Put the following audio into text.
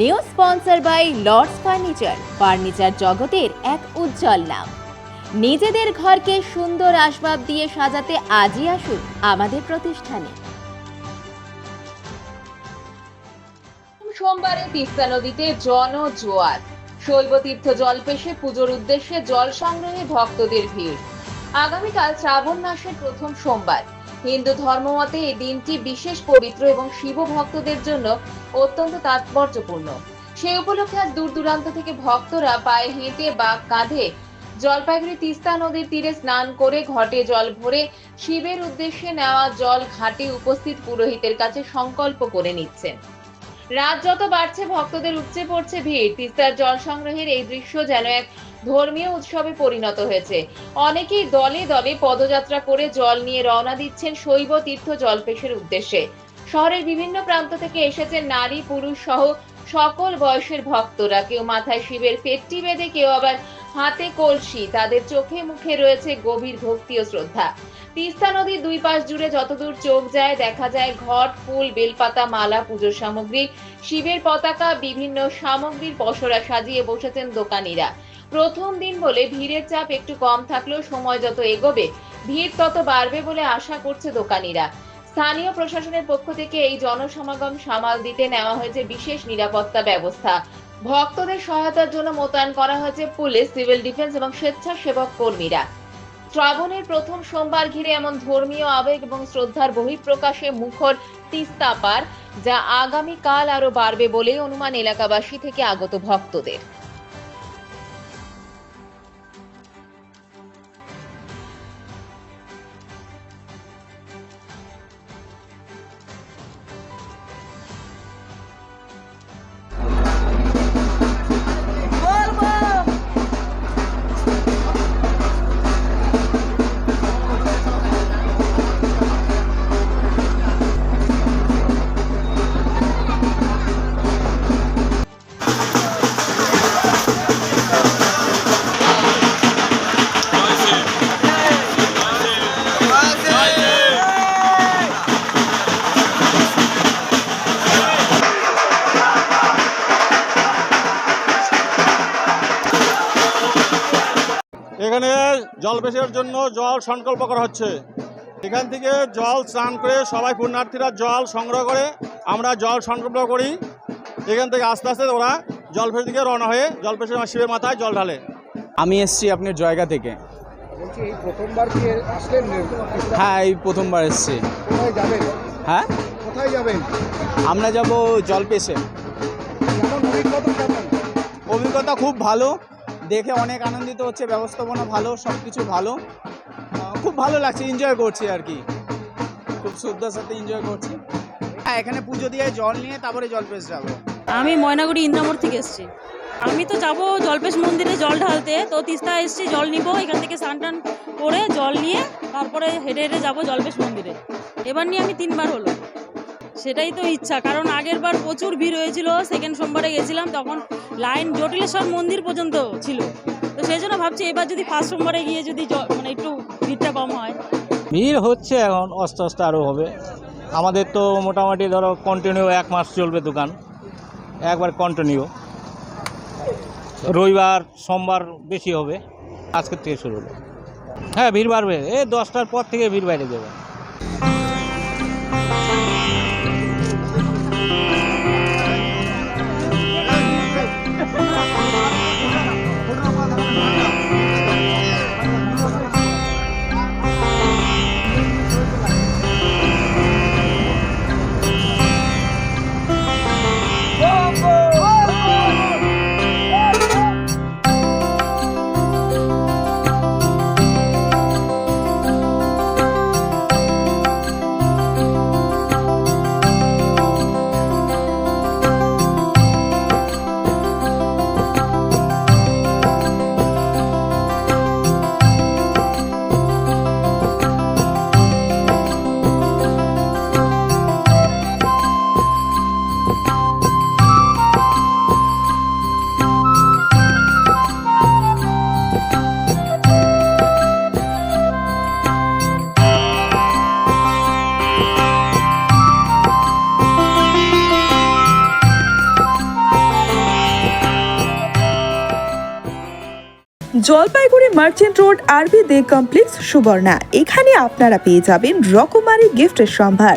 New sponsor by Lords furniture. Furniture জগতের এক উজ্জ্বল নাম। নিজেদের ঘরকে সুন্দর আসবাব দিয়ে সাজাতে আজই আসুন আমাদের প্রতিষ্ঠানে। সোমবারে তিস্তা নদীতে জন জোয়ার শৈবতীর্থ জলপেশে পুজোর উদ্দেশ্যে জল সংগ্রহে ভক্তদের ভিড়। আগামীকাল শ্রাবণ মাসের প্রথম সোমবার। হিন্দু ধর্মমতে এই দিনটি বিশেষ পবিত্র এবং শিব ভক্তদের জন্য অত্যন্ত তাৎপর্যপূর্ণ। সেই উপলক্ষে আজ দূর দূরান্ত থেকে ভক্তরা পায়ে হেঁটে বা কাঁধে জলপাইগুড়ি তিস্তা নদীর তীরে স্নান করে ঘটে জল ভরে শিবের উদ্দেশ্যে নেওয়া জল ঘাটে উপস্থিত পুরোহিতের কাছে সংকল্প করে নিচ্ছেন। রাত যত বাড়ছে, ভক্তদের উপচে পড়ছে ভিড়। তিস্তার জল সংগ্রহের এই দৃশ্য যেন এক ধর্মীয় উৎসবে পরিণত হয়েছে। অনেকেই দলে দলে পদযাত্রা করে জল নিয়ে রওনা দিচ্ছেন শৈব তীর্থ জলপেশের উদ্দেশ্যে। শহরের বিভিন্ন প্রান্ত থেকে এসেছেন নারী, পুরুষ সহ সকল বয়সের ভক্তরা। কেউ মাথায় শিবের ফেটটি বেঁধে, কেউ আবার হাতে কলসি, তাদের চোখে মুখে রয়েছে গভীর ভক্তি ও শ্রদ্ধা। তিস্তা নদীর দুই পাশ জুড়ে যতদূর চোখ যায়, দেখা যায় ঘট, ফুল, বেলপাতা, মালা, পুজোর সামগ্রী, শিবের পতাকা, বিভিন্ন সামগ্রীর পসরা সাজিয়ে বসেছেন দোকানিরা। প্রথম দিন বলে ভিড়ের চাপ একটু কম থাকলেও সময় যত এগোবে, ভিড় তত বাড়বে বলে আশা করছে দোকানিরা। স্থানীয় প্রশাসনের পক্ষ থেকে এই জনসমাগম সামাল দিতে নেওয়া হয়েছে বিশেষ নিরাপত্তা ব্যবস্থা। ভক্তদের সহায়তার জন্য মোতায়েন করা হয়েছে পুলিশ, সিভিল ডিফেন্স এবং স্বেচ্ছাসেবক কর্মীরা। শ্রাবণের প্রথম সোমবার ঘিরে এমন ধর্মীয় আবেগ এবং শ্রদ্ধার বহিঃপ্রকাশে মুখর তিস্তা পার, যা আগামীকাল আরও বাড়বে বলেই অনুমান এলাকাবাসী থেকে আগত ভক্তদের। এখানে জল পেশের জন্য জল সংকল্প করা হচ্ছে। এখান থেকে জল স্নান করে সবাই পুণ্যার্থীরা জল সংগ্রহ করে আমরা জল সংকল্প করি। এখান থেকে আস্তে আস্তে ওরা জলপেশ দিকে রওনা হয়ে জলপেশের শিবের মাথায় জল ঢালে। আমি এসছি আপনার জায়গা থেকে। বলছি এই প্রথমবার কি আসলেন হ্যাঁ এই প্রথমবার এসছি। কোথায় যাবেন? হ্যাঁ? কোথায় যাবেন? আমরা যাব জলপেশে। কেমন অভিজ্ঞতা কেমন? অভিজ্ঞতা খুব ভালো। দেখে অনেক আনন্দিত হচ্ছে, ব্যবস্থাপনা ভালো সব কিছু ভালো খুব ভালো লাগছে এনজয় করছি আর কি। খুব শ্রদ্ধার সাথে এনজয় করছি। হ্যাঁ এখানে পুজো দিয়ে জল নিয়ে তারপরে জলপেশ যাব। আমি ময়নাগুড়ি ইন্দ্রামোড় থেকে এসেছি। আমি তো যাব জলপেশ মন্দিরে জল ঢালতে। তো তিস্তা এসেছি, জল নিব। এখান থেকে স্নান টান করে জল নিয়ে তারপরে হেঁটে হেঁটে যাব জলপেশ মন্দিরে। এবার নিয়ে আমি তিনবার হলো। সেটাই তো ইচ্ছা। কারণ আগের বার প্রচুর ভিড় হয়েছিল সেকেন্ড সোমবারে গেছিলাম, তখন লাইন জটিলেশ্বর মন্দির পর্যন্ত ছিল। তো সেই জন্য ভাবছি এবার যদি ফার্স্ট সোমবারে গিয়ে যদি মানে একটু ভিড়টা কম হয়। ভিড় হচ্ছে এখন আস্তে আস্তে আরও হবে। আমাদের তো মোটামুটি ধরো কন্টিনিউ এক মাস চলবে দোকান। একবার কন্টিনিউ রবিবার, সোমবার বেশি হবে। আজকের থেকে শুরু হলো। হ্যাঁ ভিড় বাড়বে। এই দশটার পর থেকে ভিড় বাইরে যাবে। জলপাইগুড়ি মার্চেন্ট রোড আরবি দে কমপ্লেক্স সুবর্ণা। এখানে আপনারা পেয়ে যাবেন রকমারি গিফটের সম্ভার।